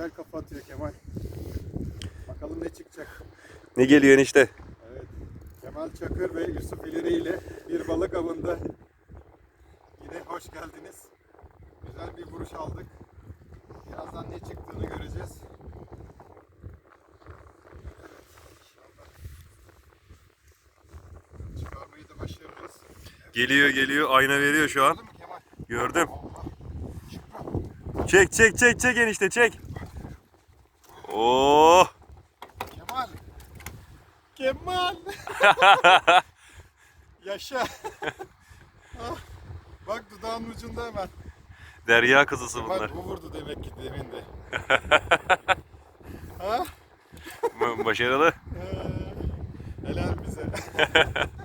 güzel kafa atıyor Kemal. Bakalım ne çıkacak. Ne geliyor enişte? Evet. Kemal Çakır ve Yusuf İleri ile bir balık avında yine hoş geldiniz. Güzel bir vuruş aldık. Birazdan ne çıktığını göreceğiz. İnşallah Çıkarmayı da başarırız. Geliyor geliyor ayna veriyor şu an. Gördüm. Çek çek çek çek enişte çek. Oo. Kemal. Kemal. Yaşa. Ah, Bak dudağın ucunda hemen. Derya kızısı bunlar. Bak bu vurdu demek ki demin de. ha? Başarılı. Ee, helal bize.